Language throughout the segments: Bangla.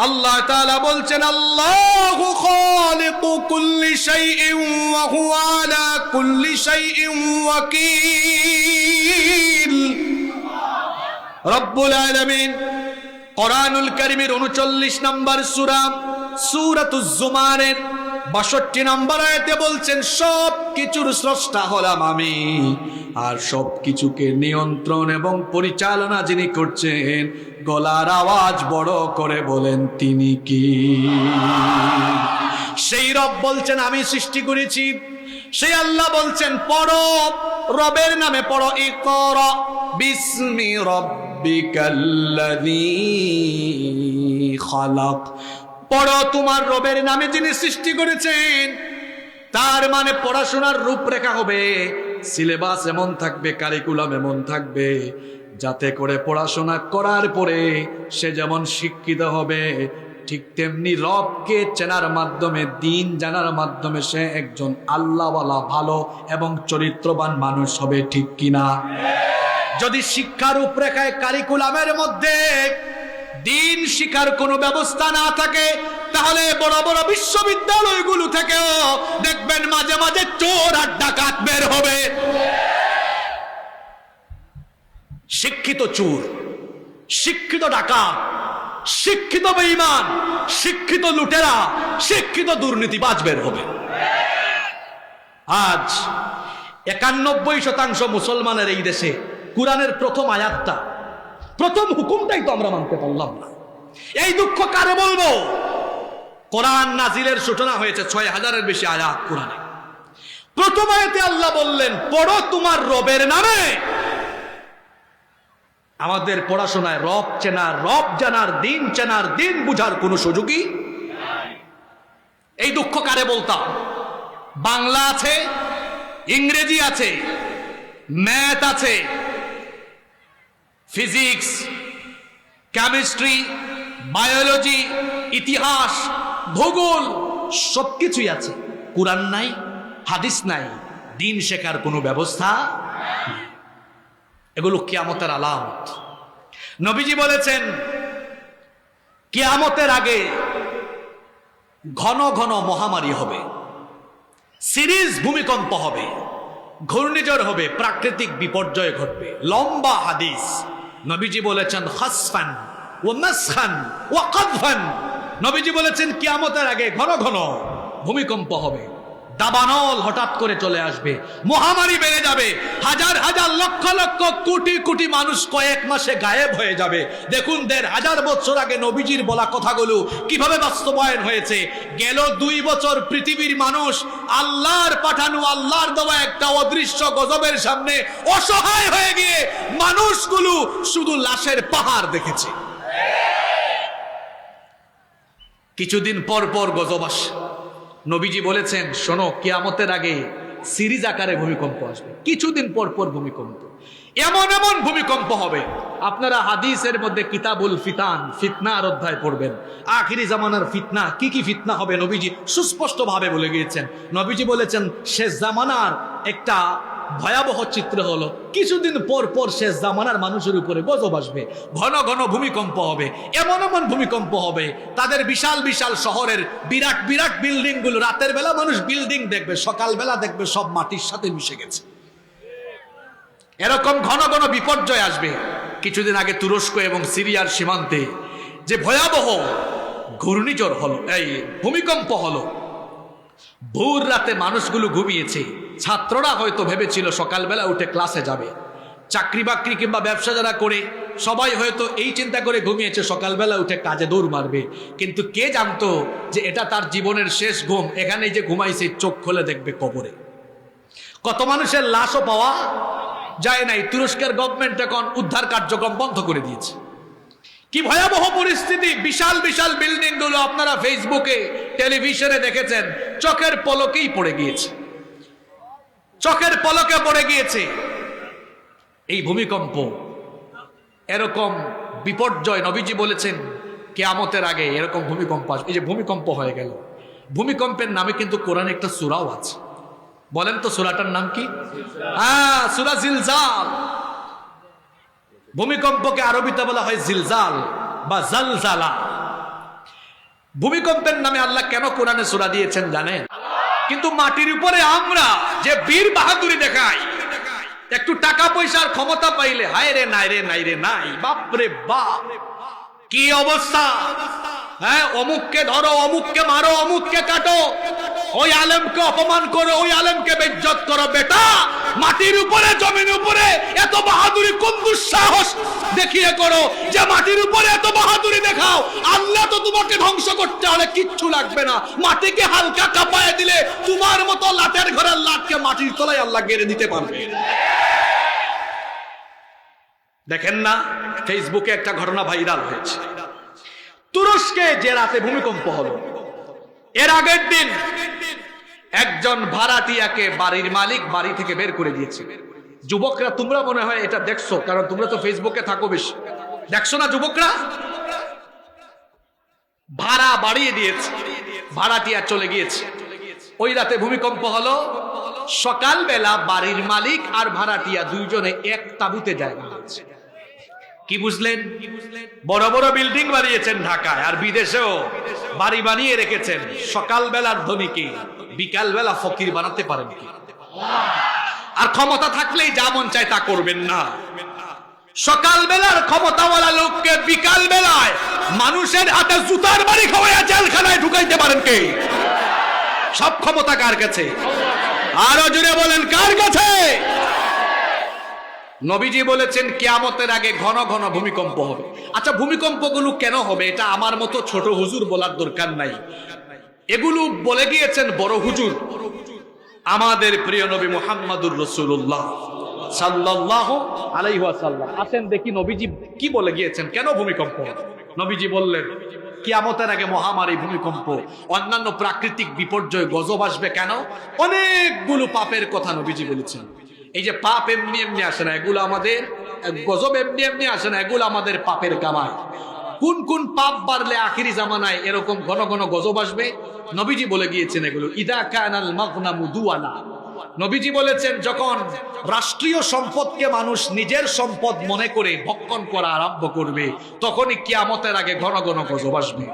আল্লাহ তাআলা বলছেন আল্লাহু রব্বুল আলামিন কোরআনুল কারীমের 39 নম্বর সূরা সূরাতুজ জুমারের 62 নম্বর আয়তে বলছেন, সব কিছুর স্রষ্টা হলাম আমি। আর সব কিছুকে নিয়ন্ত্রণ এবং পরিচালনা যিনি করছেন, গলার আওয়াজ বড় করে বলেন, তিনি কি? সেই রব বলছেন, আমি সৃষ্টি করেছি। সেই আল্লাহ বলছেন, পড়ো, রবের নামে পড়ো, ইকর বিস্মি রব্বিকাল্লাযী খালাক। পড়ো তোমার রবের নামে যিনি সৃষ্টি করেছেন। তার মানে পড়াশোনার রূপরেখা হবে। সিলেবাস এমন থাকবে, কারিকুলাম এমন থাকবে, যাতে করে পড়াশোনা করার পরে সে যেমন শিক্ষিত হবে, ঠিক তেমনি রবকে চেনার মাধ্যমে, দিন জানার মাধ্যমে সে একজন আল্লাহওয়ালা, ভালো এবং চরিত্রবান মানুষ হবে, ঠিক কিনা? যদি শিক্ষার রূপরেখায় কারিকুলামের মধ্যে দিন শিকার কোনো ব্যবস্থা না থাকে, তাহলে বড় বড় বিশ্ববিদ্যালয়গুলো থেকেও দেখবেন মাঝে মাঝে চোর আর ডাকাত বের হবে। শিক্ষিত চোর, শিক্ষিত ডাকাত, শিক্ষিত বেঈমান, শিক্ষিত লুটেরা, শিক্ষিত দুর্নীতিবাজ বের হবে। আজ একানব্বই শতাংশ মুসলমানের এই দেশে কোরআনের প্রথম আয়াতটা প্রথম হুকুমটাই তো আমরা মানতে পারলাম না। এই দুঃখ কারে বলব? কোরআন নাজিলের সূচনা হয়েছে ছয় হাজারের বেশি আয়াত কোরআনে। প্রথম আয়াতে আল্লাহ বললেন, পড়ো তোমার রবের নামে। আমাদের পড়াশোনায় রব চেনার, রব জানার, দিন চেনার, দিন বুঝার কোনো সুযোগই এই দুঃখ কারে বলতাম? বাংলা আছে, ইংরেজি আছে, ম্যাথ আছে ফিজিক্স কেমিস্ট্রি বায়োলজি ইতিহাস, ভূগোল, সবকিছুই আছে। কোরআন নাই, হাদিস নাই, দিন শেখার কোনো ব্যবস্থা। এগুলো কিয়ামতের আলামত। নবীজি বলেছেন, কিয়ামতের আগে ঘন ঘন মহামারী হবে। সিরিজ ভূমিকম্প হবে, ঘূর্ণিঝড় হবে, প্রাকৃতিক বিপর্যয় ঘটবে। লম্বা হাদিস। নবীজি বলেছেন হাসফান ও মাসখান ও কাদফান। নবীজি বলেছেন, কিয়ামতের আগে ঘন ঘন ভূমিকম্প হবে। দাবানল হঠাৎ করে চলে আসবে। মহামারী বেড়ে যাবে। হাজার হাজার লক্ষ লক্ষ কোটি কোটি মানুষ কয়েক মাসে গায়েব হয়ে যাবে। দেখুন, দেড় হাজার বছর আগে নবীজির বলা কথাগুলো কীভাবে বাস্তবায়ন হয়েছে। গেল দুই বছর পৃথিবীর মানুষ আল্লাহর পাঠানো আল্লাহর দেওয়া একটা অদৃশ্য গজবের সামনে অসহায় হয়ে গিয়ে মানুষগুলো শুধু লাশের পাহাড় দেখেছে। কিছুদিন পর পর গজব আসে। নবীজি বলেছেন, শোনো, কেয়ামতের আগে সিরিজ আকারে ভূমিকম্প আসবে। কিছুদিন পর পর ভূমিকম্প। এমন এমন ভূমিকম্প হবে। আপনারা হাদিসের মধ্যে কিতাবুল ফিতান, ফিতনার অধ্যায় পড়বেন। আখিরি জামানার ফিতনা, কি কি ফিতনা হবে নবীজি সুস্পষ্টভাবে বলে গিয়েছেন। নবীজি বলেছেন শেষ জামানার একটা ভয়াবহ চিত্র হলো। কিছুদিন পর পর শেষ জামানার মানুষের উপরে গজব আসবে, ঘন ঘন ভূমিকম্প হবে, এমন এমন ভূমিকম্প হবে। তাদের বিশাল বিশাল শহরের বিরাট বিরাট বিল্ডিংগুলো রাতের বেলা মানুষ বিল্ডিং দেখবে সকাল বেলা দেখবে সব মাটির সাথে মিশে গেছে। এরকম ঘন ঘন বিপর্যয় আসবে। কিছুদিন আগে তুরস্ক এবং সিরিয়ার সীমান্তে যে ভয়াবহ ঘূর্ণিঝড় হলো, এই ভূমিকম্প হলো, ভোর রাতে মানুষগুলো ঘুমিয়েছে। ছাত্ররা হয়তো ভেবেছিল সকালবেলা উঠে ক্লাসে যাবে। চাকরি বাকরি কিংবা ব্যবসা যারা করে, সবাই হয়তো এই চিন্তা করে ঘুমিয়েছে, সকালবেলা উঠে কাজে দৌড় মারবে। কিন্তু কে জানতো যে এটা তার জীবনের শেষ ঘুম? এখানে যে ঘুমাইছে, চোখ খুলে দেখবে কবরে। কত মানুষের লাশও পাওয়া যায় নাই। তুরস্কের গভর্নমেন্ট এখন উদ্ধার কার্যক্রম বন্ধ করে দিয়েছে। কি ভয়াবহ পরিস্থিতি! বিশাল বিশাল বিল্ডিংগুলো আপনারা ফেসবুকে টেলিভিশনে দেখেছেন। চোখের পলকেই পড়ে গিয়েছে। চোখের পলকে পড়ে গিয়েছে। এই ভূমিকম্প এরকম বিপর্যয় নবীজি বলেছেন, কেয়ামতের আগে এরকম ভূমিকম্প আসবে এই যে ভূমিকম্প হয়ে গেল। ভূমিকম্পের নামে কিন্তু কোরআনে একটা সুরাও আছে। বলেন তো সুরাটার নাম কি? হ্যাঁ সুরা জিলজাল। ভূমিকম্পকে আরবিতে বলা হয় জিলজাল বা জালজালা। ভূমিকম্পের নামে আল্লাহ কেন কোরআনে সুরা দিয়েছেন জানেন? কিন্তু মাটির উপরে আমরা যে বীর বাহাদুরি দেখাই, একটু টাকা পয়সার ক্ষমতা পাইলে, হায় রে, নাই রে নাই রে, নাই বাপরে বাপ। কি অবস্থা? হ্যাঁ অমুককে ধরো, অমুককে মারো, অমুককে কাটো। ওই আলেমকে অপমান করো, ওই আলেমকে বেজ্জত করো, বেটা। মাটির উপরে, জমির উপরে এত বাহাদুরি, কোন দুঃসাহস? দেখিয়ে করো যে মাটির উপরে এত বাহাদুরি দেখাও, আল্লাহ তো তোমাকে ধ্বংস করতে হলে কিচ্ছু লাগবে না। মাটিকে হালকা কাঁপায় দিলে তোমার মতো লাটের ঘরের লাটকে মাটির তলায় আল্লাহ গেড়ে দিতে পারবে। দেখেন না, ফেসবুকে একটা ঘটনা ভাইরাল হয়েছে। তুরস্কে যে রাতে ভূমিকম্প হলো, এর আগের দিন একজন ভাড়াটিয়াকে বাড়ির মালিক বাড়ি থেকে বের করে দিয়েছে। যুবকরা, তোমরা মনে হয় এটা দেখছ, কারণ তোমরা তো ফেসবুকে থাকো বেশি। দেখছ না যুবকরা? ভাড়া বাড়িয়ে দিয়েছে, ভাড়াটিয়া চলে গিয়েছে। ওই রাতে ভূমিকম্প হলো, সকালবেলা বাড়ির মালিক আর ভাড়াটিয়া দুইজনে এক তাবুতে হয়েছে কি বুঝলেন? বড় বড় বিল্ডিং বানিয়েছেন ঢাকায়, আর বিদেশেও বাড়ি বানিয়ে রেখেছেন সকাল সকালবেলার ধনীকে। বিকালবেলা ফকির বানাতে পারেন কি? আর ক্ষমতা থাকলেই যা মন চায় তা করবেন না। সকালবেলার ক্ষমতাওয়ালা লোককে বিকাল বেলায় মানুষের হাতে জুতার বাড়ি খাওয়াইয়া জেলখানায় ঢুকাইতে পারেন কে? সব ক্ষমতা কার কাছে? আরও জুড়ে বলেন, কার কাছে? নবীজি বলেছেন, কিয়ামতের আগে ঘন ঘন ভূমিকম্প হবে। আচ্ছা ভূমিকম্পগুলো কেন হবে? এটা আমার মতো ছোট হুজুর বলার দরকার নাই। এগুলো বলে গিয়েছেন বড় হুজুর। আমাদের প্রিয় নবী মুহাম্মাদুর রসুল্লাহ সাল্লাহ আসেন দেখি নবীজি কি বলে গিয়েছেন? কেন ভূমিকম্প? নবীজি বললেন, কিয়ামতের আগে মহামারী ভূমিকম্প, অন্যান্য প্রাকৃতিক বিপর্যয়, গজব আসবে কেন? অনেকগুলো পাপের কথা নবীজি বলেছেন। এই যে পাপ এমনি এমনি আসে না, এগুলো আমাদের, গজব এমনি এমনি আসে না, এগুলো আমাদের পাপের কামায় কোন কোন পাপ বাড়লে আখিরি জামানায় এরকম ঘন ঘন গজব আসবে? নবীজি বলে গিয়েছেন এগুলো, ইদা কানাল মাগনামু দুয়ানা নবীজি বলেছেন, যখন রাষ্ট্রীয় সম্পদকে মানুষ নিজের সম্পদ মনে করে ভক্ষণ করা আরম্ভ করবে, তখনই কিয়ামতের আগে ঘন ঘন গজব আসবে।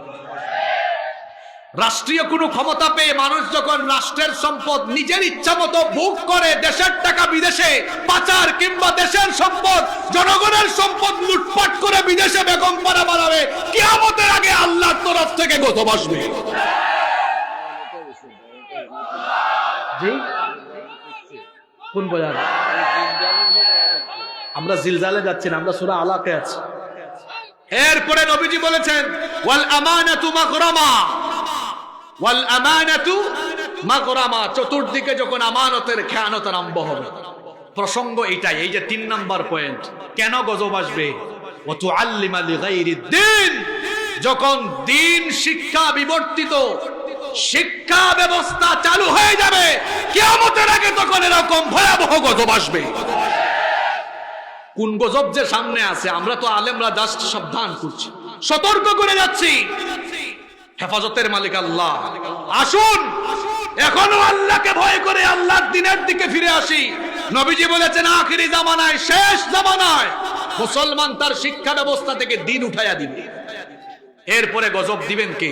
রাষ্ট্রীয় কোনো ক্ষমতা পেয়ে মানুষ যখন রাষ্ট্রের সম্পদ নিজের ইচ্ছা মতো ভোগ করে, দেশের টাকা বিদেশে পাচার কিংবা দেশের সম্পদ, জনগণের সম্পদ লুটপাট করে বিদেশে বেগম পাড়া বাড়াবে কিয়ামতের আগে আল্লাহর তরফ থেকে গজব আসবে কোন বাজার আমরা জিলজালে যাচ্ছি না আমরা সুরা আলাকে আছি। এরপরে নবীজি বলেছেন ওয়াল আমানাতু মাগরামা। ওয়াল আমানাতু মাগরামা চতুর্দিকে যখন আমানতের খেয়ানত আরম্ভ হবে। প্রসঙ্গ এটাই এই যে তিন নাম্বার পয়েন্ট কেন গজব আসবে? ও তু আল্লিমা দিন যখন দিন শিক্ষা বিবর্তিত, শিক্ষা ব্যবস্থা চালু হয়ে যাবে, কিয়ামতের আগে তখন এরকম ভয়াবহ গজব আসবে। কোন গজব যে সামনে আছে, আমরা তো আলেমরা জাস্ট সাবধান করছি, সতর্ক করে যাচ্ছি। হেফাজতের মালিক আল্লাহ, আসুন। এখনও আল্লাহকে ভয় করে আল্লাহর দিনের দিকে ফিরে আসি। নবীজি বলেছেন, আখিরি জামানায়, শেষ জামানায়। মুসলমান তার শিক্ষা ব্যবস্থা থেকে দিন উঠাইয়া দিবে। এরপরে গজব দিবেন কে?